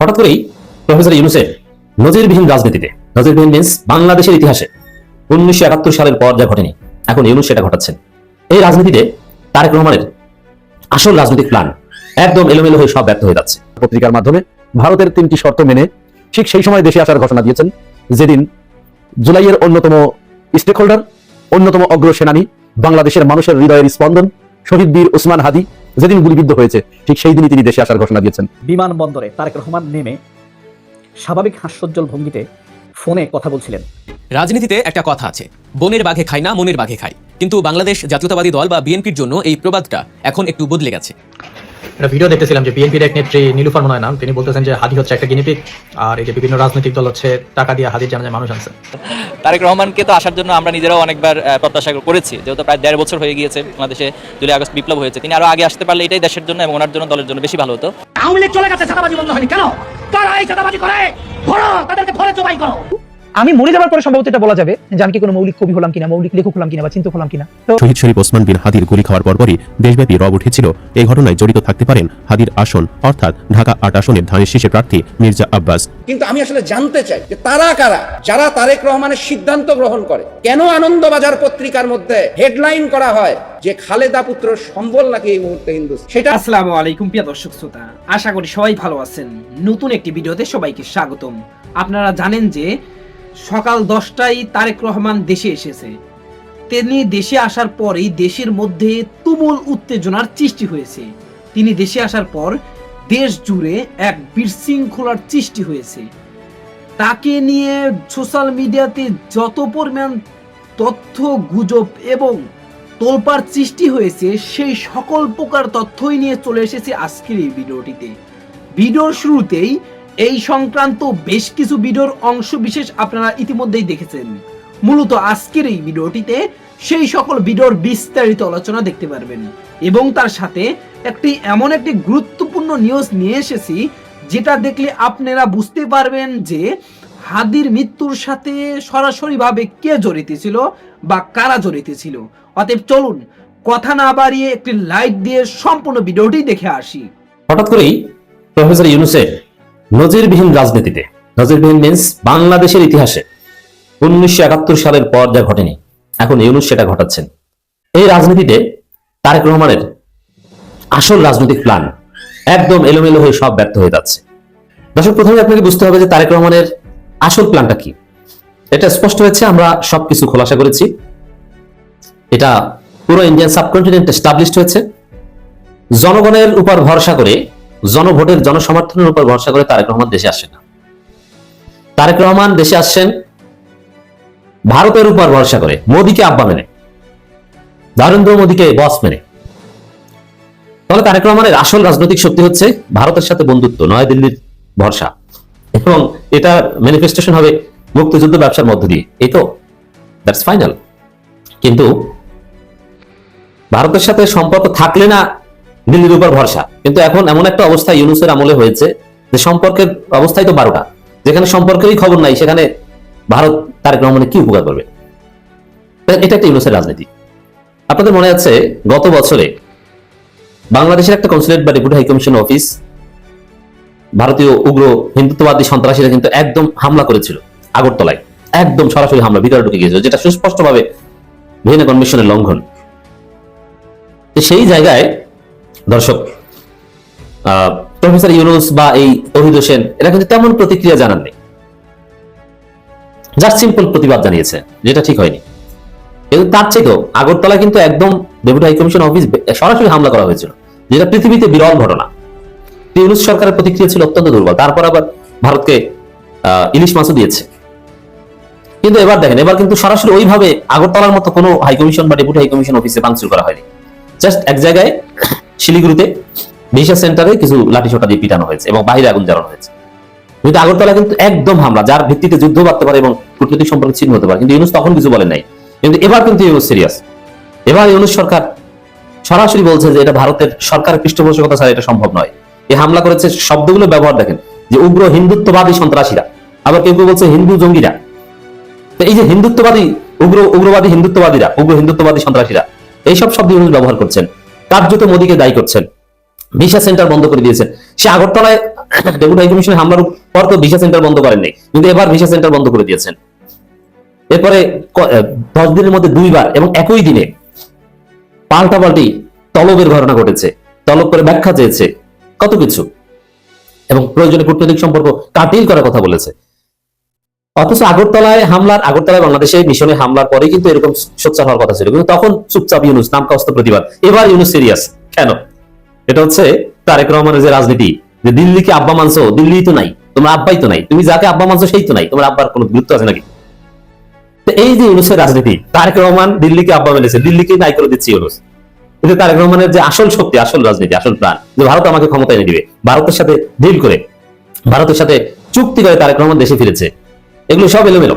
হঠাৎ করেই প্রফেসর ইউনুসের নজিরবিহীন রাজনীতিতে, নজিরবিহীন মিন্স বাংলাদেশের ইতিহাসে উনিশশো একাত্তর সালের পর যা ঘটেনি, এখন ইউনুস সেটা ঘটাচ্ছেন। এই রাজনীতিতে তারেক রহমানের আসল রাজনৈতিক প্ল্যান একদম এলোমেলো হয়ে সব ব্যর্থ হয়ে যাচ্ছে। পত্রিকার মাধ্যমে ভারতের তিনটি শর্ত মেনে ঠিক সেই সময় দেশে আসার ঘোষণা দিয়েছেন যেদিন জুলাইয়ের অন্যতম স্টেক হোল্ডার অন্যতম অগ্রসেনানী, বাংলাদেশের মানুষের হৃদয়ের স্পন্দন, শহীদ বীর ওসমান হাদি যেদিন গুলিবিদ্ধ হয়েছে ঠিক সেই দিনই তিনি দেশে আসার ঘোষণা দিয়েছেন। বিমানবন্দরে তারেক রহমান নেমে স্বাভাবিক হাস্যোজ্জ্বল ভঙ্গিতে ফোনে কথা বলছিলেন। রাজনীতিতে একটা কথা আছে বনের বাঘে খায় না মনের বাঘে খায়। কিন্তু বাংলাদেশ জাতীয়তাবাদী দল বা বিএনপির জন্য এই প্রবাদটা এখন একটু বদলে গেছে। একটা ভিডিও দেখতেছিলাম যে বিএনপির এক নেত্রী নীলুফার মনোয় নাম তিনি বলতেছেন যে হাদি হচ্ছে একটা গিনিপিক আর এই যে বিভিন্ন রাজনৈতিক দল হচ্ছে টাকা দিয়ে হাদির জানা মানুষ আনছে। তারেক রহমানকে তো আসার জন্য আমরা নিজেরাও অনেকবার প্রত্যাশা করেছি। যেহেতু প্রায় দেড় বছর হয়ে গিয়েছে বাংলাদেশে জুলাই আগস্ট বিপ্লব হয়েছে তিনি আরও আগে আসতে পারলে এটাই দেশের জন্য এবং ওনার জন্য দলের জন্য বেশি ভালো হতো। আওয়ামী লীগ চলে গেছে চাঁদাবাজি বন্ধ হয়নি কেন? কারা এই চাঁদাবাজি করে ধরো তাদেরকে ধরে জবাই করো। আমি মরে যাওয়ার পরে সম্ভবত এটা বলা যাবে যে আমি কি কোনো মৌলিক কবি হলাম কিনা মৌলিক লেখক হলাম কিনা বা চিন্তক হলাম কিনা। তো শহীদ শরীফ ওসমান বিন হাদির গুলি খাওয়ার পরপরই দেশব্যাপী রব উঠেছিল। এই ঘটনায় জড়িত থাকতে পারেন হাদির আসন অর্থাৎ ঢাকা আট আসনের ধানের শীষে প্রার্থী মির্জা আব্বাস। কিন্তু আমি আসলে জানতে চাই যে তারা কারা? যারা তারেক রহমানের সিদ্ধান্ত গ্রহণ করে। কেন আনন্দবাজার পত্রিকার মধ্যে হেডলাইন করা হয় যে খালেদা পুত্র সম্বল নাকি এই মুহূর্তে হিন্দু? সেটা আসসালামু আলাইকুম প্রিয় দর্শক শ্রোতা। আশা করি সবাই ভালো আছেন। নতুন একটি ভিডিওতে সবাইকে স্বাগতম। আপনারা জানেন যে সকাল দশটায় তারেক রহমান দেশে এসেছে। তিনি দেশে আসার পরেই দেশের মধ্যে তুমুল উত্তেজনার সৃষ্টি হয়েছে। তিনি দেশে আসার পর দেশ জুড়ে এক বিশৃঙ্খলার সৃষ্টি হয়েছে। তাকে নিয়ে সোশ্যাল মিডিয়াতে যত পরিমাণ তথ্য, গুজব এবং তোলপার সৃষ্টি হয়েছে, সেই সকল প্রকার তথ্যই নিয়ে চলে এসেছে আজকের এই ভিডিওটিতে। ভিডিওর শুরুতেই এই সংক্রান্ত বেশ কিছু ভিডিওর অংশ বিশেষ আপনারা ইতিমধ্যেই দেখেছেন। মূলত আজকের এই ভিডিওটিতে সেই সকল ভিডিওর বিস্তারিত আলোচনা দেখতে পারবেন এবং তার সাথে একটি এমন একটি গুরুত্বপূর্ণ নিউজ নিয়ে এসেছি, যেটা দেখলে আপনারা বুঝতে পারবেন যে হাদির মৃত্যুর সাথে সরাসরিভাবে কে জড়িত ছিল বা কারা জড়িত ছিল। অতএব চলুন কথা না বাড়িয়ে একটি লাইক দিয়ে সম্পূর্ণ ভিডিওটি দেখে আসি। হঠাৎ করেই প্রফেসর ইউনুসের নজিরবিহীন রাজনীতিতে। নজিরবিহীন মিন্স বাংলাদেশের ইতিহাসে। উনিশশো একাত্তর সালের পর যা ঘটেনি, এখন ইউনুস সেটা ঘটাচ্ছেন। এই রাজনীতিতে তারেক রহমানের আসল রাজনৈতিক প্ল্যান একদম এলোমেলো হয়ে সব ব্যর্থ হয়ে যাচ্ছে। দর্শক প্রথমে আপনাকে বুঝতে হবে যে তারেক রহমানের আসল প্ল্যানটা কি। এটা স্পষ্ট হয়েছে, আমরা সবকিছু খোলাসা করেছি। এটা পুরো ইন্ডিয়ান সাবকন্টিনেন্ট এস্টাবলিশড হয়েছে। জনগণের উপর ভরসা করে জনভোটের জনসমর্থনের উপর ভরসা করে তারেক রহমান দেশে আসেন না। তারেক রহমান দেশে আসছেন ভারতের উপর ভরসা করে, মোদীকে আব্বা মেনে, নরেন্দ্র মোদীকে বস মেনে। তাহলে তারেক রহমানের আসল রাজনৈতিক শক্তি হচ্ছে ভারতের সাথে বন্ধুত্ব, নয়াদিল্লির ভরসা। এবং এটা ম্যানিফেস্টেশন হবে মুক্তিযুদ্ধ ব্যবসার মধ্য দিয়ে। এই তো ফাইনাল কিন্তু ভারতের সাথে সম্পর্ক থাকলে না দিল্লির উপর ভরসা। কিন্তু এখন এমন একটা অবস্থা ইউনুসের আমলে হয়েছে যে সম্পর্কের অবস্থায় তো বারোটা। যেখানে সম্পর্কেরই খবর নাই, সেখানে ভারত তারেক রহমানের কি উপকার করবে? এটা একটা ইউনুসের রাজনীতি। আপনাদের মনে আছে, গত বছরে বাংলাদেশের একটা কনসুলেট বা ডেপুটি হাইকমিশন অফিস ভারতীয় উগ্র হিন্দুত্ববাদী সন্ত্রাসীরা কিন্তু একদম হামলা করেছিল, আগরতলায়। একদম সরাসরি হামলা, ভিতরে ঢুকে গিয়েছিল, যেটা সুস্পষ্টভাবে ভিয়েনা কনভেনশনের লঙ্ঘন। সেই জায়গায় দর্শক প্রফেসর ইউনুস বা এই তহিদ হোসেন, এরা কিন্তু তেমন প্রতিক্রিয়া জানাননি জাস্ট সিম্পল প্রতিবাদ জানিয়েছে, যেটা ঠিক হয়নি। কিন্তু তার চেয়েও আগরতলা কিন্তু একদম ডেপুটি হাইকমিশন অফিস সরাসরি হামলা করা হয়েছিল, যেটা পৃথিবীতে বিরল ঘটনা। ইউনুস সরকারের প্রতিক্রিয়া ছিল অত্যন্ত দুর্বল, তারপর আবার ভারতকে ইলিশ মাছও দিয়েছে। কিন্তু এবার দেখেন, এবার কিন্তু সরাসরি ওইভাবে আগরতলার মতো কোনো হাইকমিশন বা ডেপুটি হাইকমিশন অফিসে ভাঙচুর করা হয়নি। জাস্ট এক জায়গায় শিলিগুড়িতে ভিসা সেন্টারে কিছু লাঠি ছোটা দিয়ে পিটানো হয়েছে এবং বাইরে আগুন জ্বালানো হয়েছে। কিন্তু আগরতলা কিন্তু একদম হামলা, যার ভিত্তিতে যুদ্ধ বাড়তে পারে এবং কূটনৈতিক সম্পর্ক ছিন্ন হতে পারে। কিন্তু ইউনুস তখন কিছু বলেন নাই। কিন্তু এবার কিন্তু ইউনুস সিরিয়াস এবার ইউনুস সরকার সরাসরি বলছে যে এটা ভারতের সরকারের পৃষ্ঠপোষকতা ছাড়া এটা সম্ভব নয়। এই হামলা করেছে শব্দগুলো ব্যবহার দেখেন, যে উগ্র হিন্দুত্ববাদী সন্ত্রাসীরা। আবার কেউ কেউ বলছে হিন্দু জঙ্গিরা। এই যে হিন্দুত্ববাদী, উগ্র, উগ্রবাদী হিন্দুত্ববাদীরা, উগ্র হিন্দুত্ববাদী সন্ত্রাসীরা, এইসব শব্দ ইউনুস ব্যবহার করছেন। কার্যত মোদীকে দায়ী করছেন। ভিসা সেন্টার বন্ধ করে দিয়েছেন। সে আগরতলায় ডেপুটি কমিশনের হামলার পর তো ভিসা সেন্টার বন্ধ করেননি কিন্তু এবার ভিসা সেন্টার বন্ধ করে দিয়েছেন। এরপরে দশ দিনের মধ্যে দুইবার এবং একই দিনে পাল্টাপাল্টি তলবের ঘটনা ঘটেছে, তলব করে ব্যাখ্যা চেয়েছে, কত কিছু। এবং প্রয়োজনে কূটনৈতিক সম্পর্ক, কাটিল করার কথা বলেছে। অথচ আগরতলায় হামলার, আগরতলায় বাংলাদেশে মিশনে হামলার পরে কিন্তু এরকম সোচ্চার হওয়ার কথা ছিল। কিন্তু তখন চুপচাপ ইউনুস নাম কাস্ত প্রতিবাদ। এবার ইউনুস সিরিয়াস কেন? এটা হচ্ছে তারেক রহমানের যে রাজনীতি, যে দিল্লিকে আব্বা মানছো দিল্লি তো নাই, তোমার আব্বাই তো নাই, তুমি যাকে আব্বা মানছো সেই তো নাই, তোমার আব্বার কোনো গুরুত্ব আছে নাকি? এই যে ইউনুসের রাজনীতি, তারেক রহমান দিল্লিকে আব্বা মেলেছে দিল্লিকে নাই করে দিচ্ছে ইউনুস। কিন্তু তারেক রহমানের যে আসল শক্তি, আসল রাজনীতি, আসল প্রাণ, যে ভারত আমাকে ক্ষমতা এনে দিবে, ভারতের সাথে ডিল করে, ভারতের সাথে চুক্তি করে তারেক রহমান দেশে ফিরেছে। এগুলো সব এলোমেলো।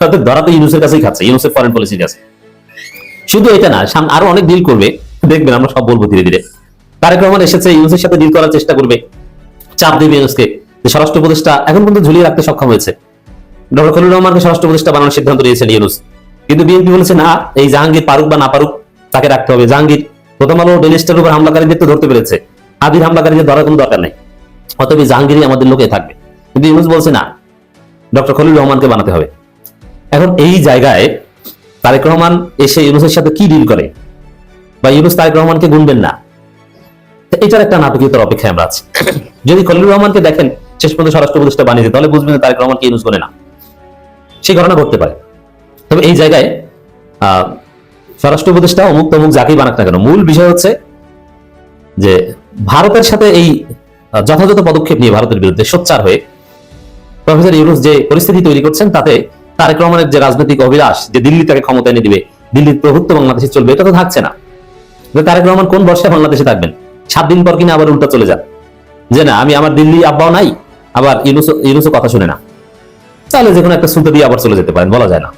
হয়তো ধরা তো ইউনুসের কাছেই খাচ্ছে, ইউনুসের ফরেন পলিসির কাছে শুধু এটা না, সামনে আরও অনেক ডিল করবে। দেখবেন আমরা সব বলব ধীরে ধীরে। তারেক রহমান এসেছে, ইউনুসের সাথে ডিল করার চেষ্টা করবে। চাপ দেবে ইউনুসকে যে স্বরাষ্ট্র উপদেষ্টা এখন পর্যন্ত ঝুলিয়ে রাখতে সক্ষম হয়েছে। ডক্টর খলিল রহমানকে স্বরাষ্ট্র উপদেষ্টা বানানোর সিদ্ধান্ত নিয়েছেন ইউনুস। কিন্তু বিএনপি বলেছে, না, এই জাহাঙ্গীর পারুক বা না পারুক, তাকে রাখতে হবে। জাহাঙ্গীর প্রথম আলো ডেলি স্টারের উপর হামলাকারীদের তো ধরতে পেরেছে। আদির হামলাকারীদের ধরার কোনো দরকার নেই। অতএব জাহাঙ্গীরই আমাদের লোকে থাকবে। কিন্তু ইউনুস বলছে, না ডক্টর খলিল রহমানকে বানাতে হবে। এখন এই জায়গায় তারেক রহমান এসে ইউনুসের সাথে কি ডিল করে? বা ইউনুস তারেক রহমানকে গুনবেন না? এটার একটা নাটকীয়তার অপেক্ষায় আমরা আছি। যদি খলিলুর রহমানকে দেখেন, শেষ পর্যন্ত স্বরাষ্ট্র উপদেষ্টা বানিয়েছে তাহলে বুঝবেন তারেক রহমানকে ইউনুস করে না। সেই ঘটনা ঘটতে পারে। তবে এই জায়গায় স্বরাষ্ট্র উপদেষ্টা অমুক তমুক যাকেই বানাক না কেন, মূল বিষয় হচ্ছে যে ভারতের সাথে এই যথাযথ পদক্ষেপ নিয়ে ভারতের বিরুদ্ধে সোচ্চার হয়ে প্রফেসর ইউনুস যে পরিস্থিতি তৈরি করছেন তাতে তারেক রহমানের যে রাজনৈতিক অভিলাষ, যে দিল্লি তাকে ক্ষমতা এনে দিবে, দিল্লির প্রভুত্ব বাংলাদেশে চলবে, এটা তো থাকছে না। তারেক রহমান কোন বর্ষে বাংলাদেশে থাকবেন? সাত দিন পর কিনা আবার উল্টা চলে যান। যে না, আমি আমার দিল্লি আব্বাও নাই, আবার ইউনুস ইউনুসও কথা শুনে না। তাহলে যে কোনো একটা সুতো দিয়ে আবার চলে যেতে পারেন, বলা যায় না।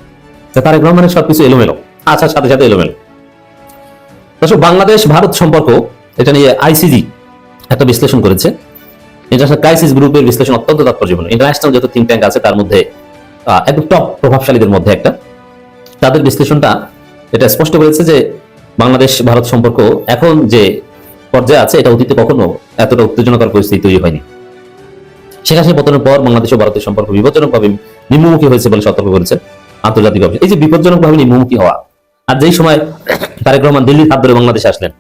তারেক রহমানের সবকিছু এলোমেলো। আসার সাথে সাথে এলোমেলো। বাংলাদেশ ভারত সম্পর্ক, এটা নিয়ে আইসিজি একটা বিশ্লেষণ করেছে। ইন্টারন্যাশনাল ক্রাইসিস গ্রুপের বিশ্লেষণ অত্যন্ত তাৎপর্যপূর্ণ। ইন্টারন্যাশনাল যত থিঙ্ক ট্যাঙ্ক আছে, তার মধ্যে একদম টপ প্রভাবশালীদের মধ্যে একটা। তাদের বিশ্লেষণটা এটা স্পষ্ট করেছে যে বাংলাদেশ, ভারত সম্পর্ক এখন যে পর্যায়ে আছে, এটা অতীতে কখনো এতটা উত্তেজনকর পরিস্থিতি তৈরি হয়নি। হাসিনা পতনের পর বাংলাদেশ ও ভারতের সম্পর্ক বিপজ্জনকভাবে নিম্নমুখী হয়েছে বলে সতর্ক করেছে আন্তর্জাতিক অফিস এই যে বিপজ্জনকভাবে নিম্নমুখী হওয়া, আর যেই সময় তারেক রহমান দিল্লির হাত ধরে বাংলাদেশে আসলেন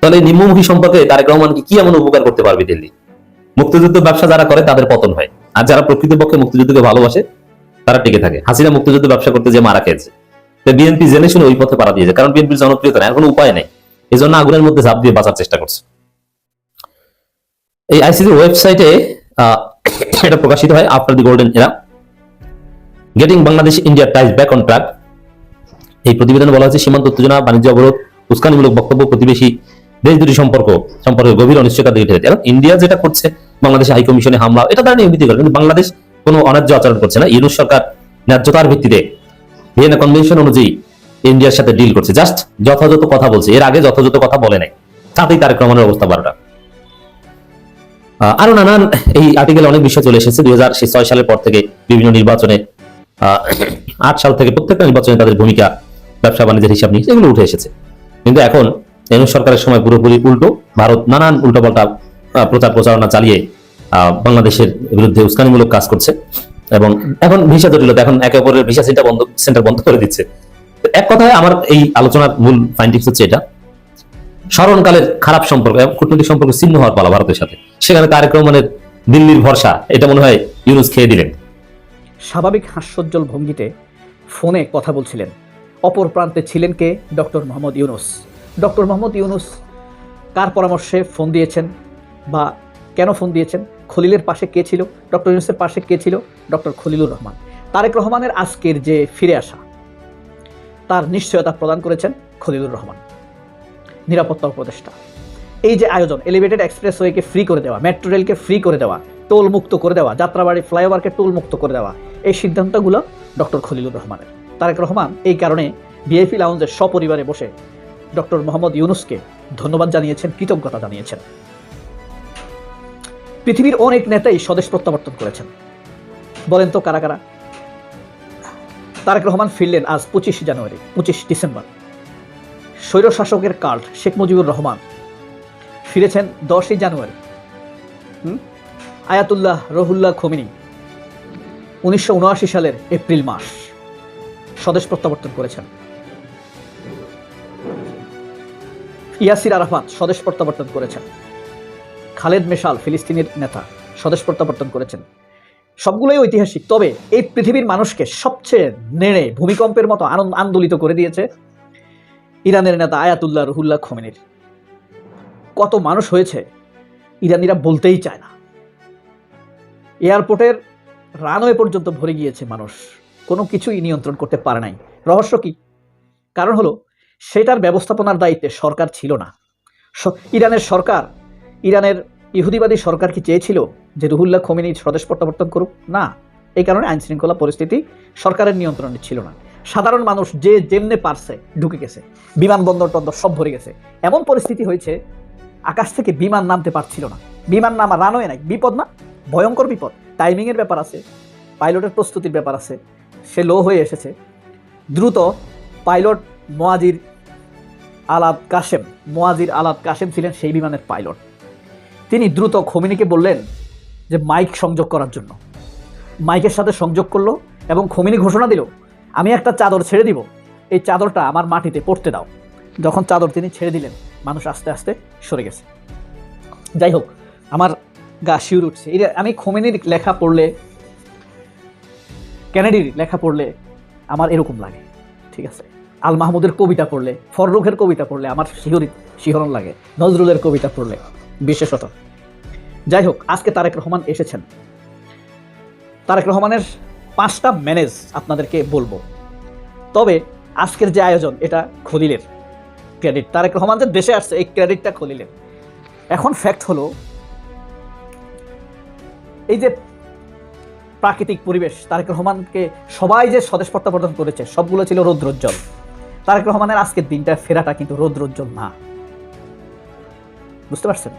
তাহলে নিম্নমুখী সম্পর্কে তারেক রহমানকে কি এমন উপকার করতে পারবে দিল্লি? মুক্তিযুদ্ধ ব্যবসা যারা করে, তাদের পতন হয়। আর যারা প্রকৃতপক্ষে মুক্তিযুদ্ধকে ভালোবাসে, তারা টিকে থাকে। হাসিনা মুক্তিযুদ্ধ ব্যবসা করতে যে মারা খেয়েছে। বিএনপি জেনে শুনে ওই পথে পাড়া দিয়েছে। কারণ বিএনপির জনপ্রিয়তা আর উপায় নেই। এই জন্য আগুনের মধ্যে ঝাঁপ দিয়ে বাঁচার চেষ্টা করছে। এই আইসিসি ওয়েবসাইটে এটা প্রকাশিত হয় after the golden era. Getting Bangladesh India ties back on track. এই প্রতিবেদনে বলা হয়েছে, সীমান্ত উত্তেজনা, বাণিজ্য অবরোধ, উস্কানিমূলক বক্তব্য, প্রতিবেশী দেশ দুটি সম্পর্ক সম্পর্কে গভীর অনিশ্চয়তা দিকে ঠেলেছে। এবং ইন্ডিয়া যেটা করছে, বাংলাদেশে হাই কমিশনে হামলা, এটা তারা নিয়মিত করে। কিন্তু বাংলাদেশ কোনো অন্যায্য আচরণ করছে না। ইউনুস সরকার ন্যায্যতার ভিত্তিতে ভিয়েনা কনভেনশন অনুযায়ী ইন্ডিয়ার সাথে ডিল করছে। জাস্ট যথাযথ কথা বলছে। এর আগে যথাযথ কথা বলে নাই। তাতেই তারেক রহমানের অবস্থা বারোটা। আরও নানান এই আর্টিকেলে অনেক বিষয় চলে এসেছে। দুই হাজার ছয় সালের পর থেকে বিভিন্ন নির্বাচনে আট সাল থেকে প্রত্যেকটা নির্বাচনে তাদের ভূমিকা ব্যবসা বাণিজ্যের হিসাব নিয়ে এগুলো উঠে এসেছে। কিন্তু এখন এনু সরকারের সময় পুরোপুরি উল্টো, ভারত নানান উল্টোপাল্টা প্রচার প্রচারণা চালিয়ে বাংলাদেশের বিরুদ্ধে উস্কানিমূলক কাজ করছে। এবং এখন ভিসা জটিলতা, এখন একে অপরের ভিসা সেন্টার বন্ধ সেন্টার বন্ধ করে দিচ্ছে। এক কথায় আমার এই আলোচনার মূল ফাইন্ডিংস হচ্ছে এটা। স্মরণকালের খারাপ সম্পর্ক কূটনৈতিক সম্পর্ক ছিন্ন হওয়ার পালা ভারতের সাথে। সেখানে তারেক রহমানের দিল্লির ভরসা, এটা মনে হয় ইউনুস খেয়ে দিলেন। স্বাভাবিক হাস্যোজ্জ্বল ভঙ্গিতে ফোনে কথা বলছিলেন। অপর প্রান্তে ছিলেন কে? ডক্টর মোহাম্মদ ইউনুস। ডক্টর মোহাম্মদ ইউনুস কার পরামর্শে ফোন দিয়েছেন বা কেন ফোন দিয়েছেন? খলিলের পাশে কে ছিল? ডক্টর ইউনুসের পাশে কে ছিল? ডক্টর খলিলুর রহমান। তারেক রহমানের আজকের যে ফিরে আসা, তার নিশ্চয়তা প্রদান করেছেন খলিলুর রহমান, নিরাপত্তা উপদেষ্টা। এই যে আয়োজন এলিভেটেড এক্সপ্রেসওয়েকে ফ্রি করে দেওয়া মেট্রো রেলকে ফ্রি করে দেওয়া টোল মুক্ত করে দেওয়া, যাত্রাবাড়ি ফ্লাইওভারকে টোল মুক্ত করে দেওয়া, এই সিদ্ধান্তগুলো ডক্টর খলিলুর রহমানের। তারেক রহমান এই কারণে বিএপি লাউঞ্জের সপরিবারে বসে ডক্টর মোহাম্মদ ইউনুসকে ধন্যবাদ জানিয়েছেন, কৃতজ্ঞতা জানিয়েছেন। পৃথিবীর অনেক নেতাই স্বদেশ প্রত্যাবর্তন করেছেন। বলেন তো কারা কারা? তারেক রহমান ফিরলেন আজ পঁচিশ জানুয়ারি, পঁচিশ ডিসেম্বর। স্বৈর শাসকের কাল্ট শেখ মুজিবুর রহমান ফিরেছেন দশই জানুয়ারি? আয়াতুল্লাহ রহুল্লাহ খমিনি, উনিশশো উনআশি সালের এপ্রিল মাস, স্বদেশ প্রত্যাবর্তন করেছেন। ইয়াসির আরাফাত স্বদেশ প্রত্যাবর্তন করেছেন। খালেদ মেশাল ফিলিস্তিনের নেতা, স্বদেশ প্রত্যাবর্তন করেছেন। সবগুলোই ঐতিহাসিক, তবে এই পৃথিবীর মানুষকে সবচেয়ে নেড়ে ভূমিকম্পের মতো আনন্দ আন্দোলিত করে দিয়েছে ইরানের নেতা আয়াতুল্লাহ রহুল্লাহ খোমেনির। কত মানুষ হয়েছে, ইরানিরা বলতেই চায় না। এয়ারপোর্টের রানওয়ে পর্যন্ত ভরে গিয়েছে মানুষ। কোনো কিছুই নিয়ন্ত্রণ করতে পারে নাই। রহস্য কি? কারণ হলো সেটার ব্যবস্থাপনার দায়িত্বে সরকার ছিল না। ইরানের সরকার, ইরানের ইহুদিবাদী সরকার কি চেয়েছিল যে রুহুল্লাহ খমিনী স্বদেশ প্রত্যাবর্তন করুক? না। এই কারণে আইন শৃঙ্খলা পরিস্থিতি সরকারের নিয়ন্ত্রণে ছিল না। সাধারণ মানুষ যে যেমনে পারছে ঢুকে গেছে, বিমানবন্দর টন্দর সব ভরে গেছে। এমন পরিস্থিতি হয়েছে, আকাশ থেকে বিমান নামতে পারছিল না। বিমান নামা রানওয়ে নাই। বিপদ না? ভয়ঙ্কর বিপদ। টাইমিংয়ের ব্যাপার আছে, পাইলটের প্রস্তুতির ব্যাপার আছে। সে লো হয়ে এসেছে। দ্রুত পাইলট মোয়াজির আলাদ কাশেম, মোয়াজির আলাদ কাশেম ছিলেন সেই বিমানের পাইলট। তিনি দ্রুত খমিনিকে বললেন যে, মাইক সংযোগ করার জন্য। মাইকের সাথে সংযোগ করল এবং খমিনি ঘোষণা দিল, আমি একটা চাদর ছেড়ে দিব। এই চাদরটা আমার মাটিতে পড়তে দাও। যখন চাদর তিনি ছেড়ে দিলেন, মানুষ আস্তে আস্তে সরে গেছে। যাই হোক, আমার গা শিউর উঠছে। এটা আমি খোমেনির লেখা পড়লে, কেনেডির লেখা পড়লে আমার এরকম লাগে। ঠিক আছে? আল মাহমুদের কবিতা পড়লে, ফররুখের কবিতা পড়লে, আমার শিহরি, শিহরণ লাগে, নজরুলের কবিতা পড়লে, বিশেষত। যাই হোক, আজকে তারেক রহমান এসেছেন। তারেক রহমানের পাঁচটা ম্যানেজ আপনাদেরকে বলব। তবে আজকের যে আয়োজন, এটা খলিলের ক্রেডিট। তারেক রহমান যে দেশে আসছে, এই ক্রেডিটটা খলিলের। এখন ফ্যাক্ট হলো, এই যে প্রাকৃতিক পরিবেশ, তারেক রহমানকে সবাই যে স্বদেশ প্রত্যাবর্তন করেছে, সবগুলো ছিল রৌদ্রোজ্জ্বল। তারেক রহমানের আজকের দিনটা ফেরাটা কিন্তু রৌদ্রোজ্জ্বল না। বুঝতে পারছেন?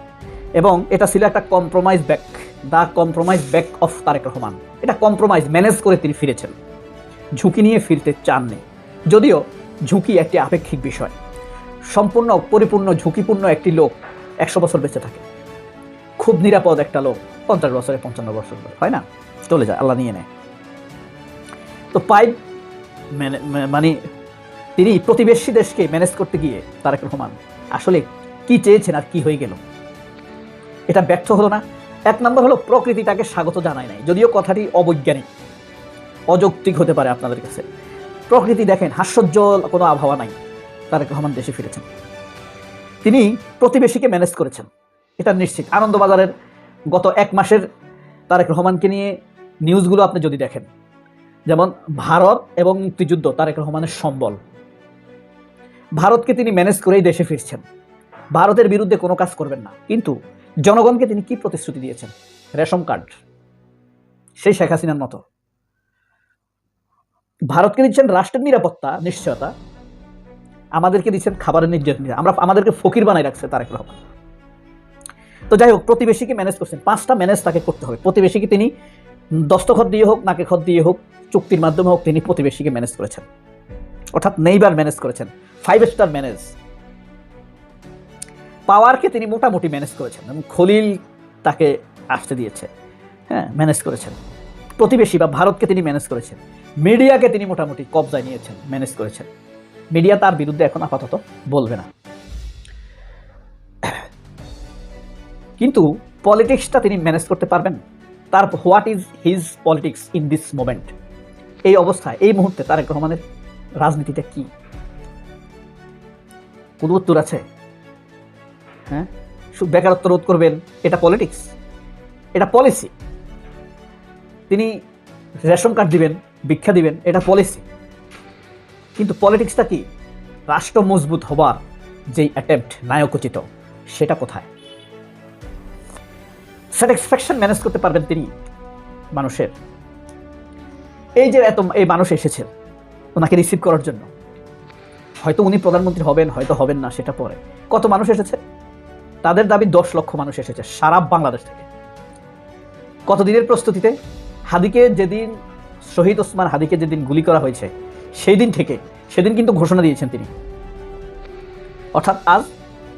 এবং এটা ছিল একটা compromise back the compromise back of Tarek Rahman. এটা কম্প্রোমাইজ ম্যানেজ করে তিনি ফিরেছেন। ঝুঁকি নিয়ে ফিরতে চাননি। যদিও ঝুঁকি একটি আপেক্ষিক বিষয়। সম্পূর্ণ, পরিপূর্ণ, ঝুঁকিপূর্ণ একটি লোক একশো বছর বেঁচে থাকে। খুব নিরাপদ একটা লোক, পঞ্চাশ বছরে পঞ্চান্ন বছর হয় না? চলে যায়, আল্লাহ নিয়ে নেয়। তো পাইপ মানে তিনি প্রতিবেশী দেশকে ম্যানেজ করতে গিয়ে তারেক রহমান আসলে কি চেয়েছেন আর কি হয়ে গেল? এটা ব্যর্থ হলো না। এক নম্বর হলো, প্রকৃতি তাকে স্বাগত জানায় নাই। যদিও কথাটি অবৈজ্ঞানিক, অযৌক্তিক হতে পারে আপনাদের কাছে। প্রকৃতি দেখেন, হাস্যোজ্জ্বল কোনো আবহাওয়া নাই। তারেক রহমান দেশে ফিরেছেন। তিনি প্রতিবেশীকে ম্যানেজ করেছেন। এটা নিশ্চিত। আনন্দবাজারের গত এক মাসের তারেক রহমানকে নিয়ে নিউজগুলো আপনি যদি দেখেন, যেমন ভারত এবং মুক্তিযুদ্ধ তারেক রহমানের সম্বল। ভারতকে তিনি ম্যানেজ করেই দেশে ফিরছেন। ভারতের বিরুদ্ধে কোনো কাজ করবেন না। কিন্তু জনগণকে তিনি কি প্রতিশ্রুতি দিয়েছেন? Ration card. সেই শেখ হাসিনার মতো। ভারতকে দিচ্ছেন রাষ্ট্রের নিরাপত্তা, নিশ্চয়তা। আমাদেরকে দিচ্ছেন খাবারের নির্যাতন আমরা আমাদেরকে ফকির বানাই রাখছে তারেক রহমান। তো যাই হোক, প্রতিবেশীকে ম্যানেজ করছেন। পাঁচটা ম্যানেজ তাকে করতে হবে। প্রতিবেশীকে তিনি দস্তখত দিয়ে হোক নাকে খত দিয়ে হোক, চুক্তির মাধ্যমে হোক, তিনি প্রতিবেশীকে ম্যানেজ করেছেন। অর্থাৎ নেইবার ম্যানেজ করেছেন। ফাইভ স্টার ম্যানেজ পাওয়ারকে তিনি মোটামুটি ম্যানেজ করেছেন এবং খলিল তাকে আসতে দিয়েছে। হ্যাঁ ম্যানেজ করেছেন। প্রতিবেশী বা ভারতকে তিনি ম্যানেজ করেছেন। মিডিয়াকে তিনি মোটামুটি কবজায় নিয়েছেন ম্যানেজ করেছেন। মিডিয়া তার বিরুদ্ধে এখন আপাতত বলবে না। কিন্তু পলিটিক্সটা তিনি ম্যানেজ করতে পারবেন। তার what is his politics in this moment এই অবস্থায় এই মুহূর্তে তারেক রহমানের রাজনীতিটা কি? কোনো উত্তর আছে। হ্যাঁ? বেকারত্ব রোধ করবেন এটা পলিটিক্স এটা পলিসি তিনি রেশন কার্ড দিবেন ভিক্ষা দিবেন এটা পলিসি কিন্তু পলিটিক্সটা কি? রাষ্ট্র মজবুত হবার যেই অ্যাটেম্প্ট নায়কোচিত সেটা কোথায়? স্যাটিসফ্যাকশন ম্যানেজ করতে পারবেন তিনি মানুষের। এই যে এত এই মানুষ এসেছেন ওনাকে রিসিভ করার জন্য। হয়তো উনি প্রধানমন্ত্রী হবেন, হয়তো হবেন না, সেটা পরে। কত মানুষ এসেছে? তাদের দাবি দশ লক্ষ মানুষ এসেছে, সারা বাংলাদেশ থেকে। কতদিনের প্রস্তুতিতে? হাদিকে যেদিন, শহীদ ওসমান হাদিকে যেদিন গুলি করা হয়েছে, সেই দিন থেকে, সেদিন কিন্তু ঘোষণা দিয়েছেন তিনি। অর্থাৎ আজ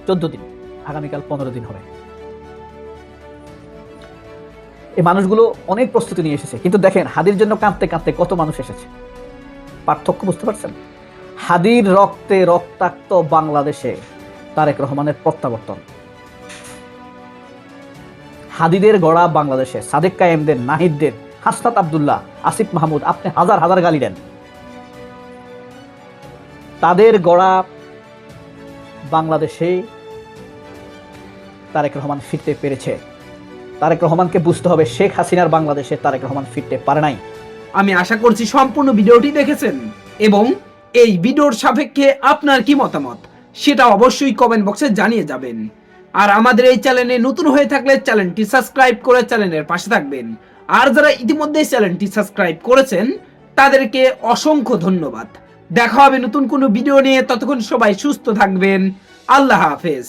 চোদ্দ দিন, আগামীকাল পনেরো দিন হবে। এই মানুষগুলো অনেক প্রস্তুতি নিয়ে এসেছে, কিন্তু দেখেন হাদির জন্য কাঁদতে কাঁদতে কত মানুষ এসেছে। পার্থক্য বুঝতে পারছেন? হাদির রক্তে রক্তাক্ত বাংলাদেশে তারেক রহমানের প্রত্যাবর্তন। হাদিদের গড়া বাংলাদেশে সাদেক কায়েমদের, নাহিদদের, হাসনাত আবদুল্লাহ, আসিফ মাহমুদ, আপনি হাজার হাজার গালি দেন। তাদের গড়া বাংলাদেশে তারেক রহমান ফিরতে পেরেছে। তারেক রহমানকে বুঝতে হবে শেখ হাসিনার বাংলাদেশে তারেক রহমান ফিরতে পারে নাই। আমি আশা করছি সম্পূর্ণ ভিডিওটি দেখেছেন এবং এই ভিডিওর সাপেক্ষে আপনার কি মতামত? সেটা অবশ্যই কমেন্ট বক্সে জানিয়ে যাবেন। আর আমাদের এই চ্যানেলে নতুন হয়ে থাকলে চ্যানেলটি সাবস্ক্রাইব করে চ্যানেলের পাশে থাকবেন। আর যারা ইতিমধ্যে চ্যানেলটি সাবস্ক্রাইব করেছেন, তাদেরকে অসংখ্য ধন্যবাদ। দেখা হবে নতুন কোনো ভিডিও নিয়ে। ততক্ষণ সবাই সুস্থ থাকবেন। আল্লাহ হাফেজ।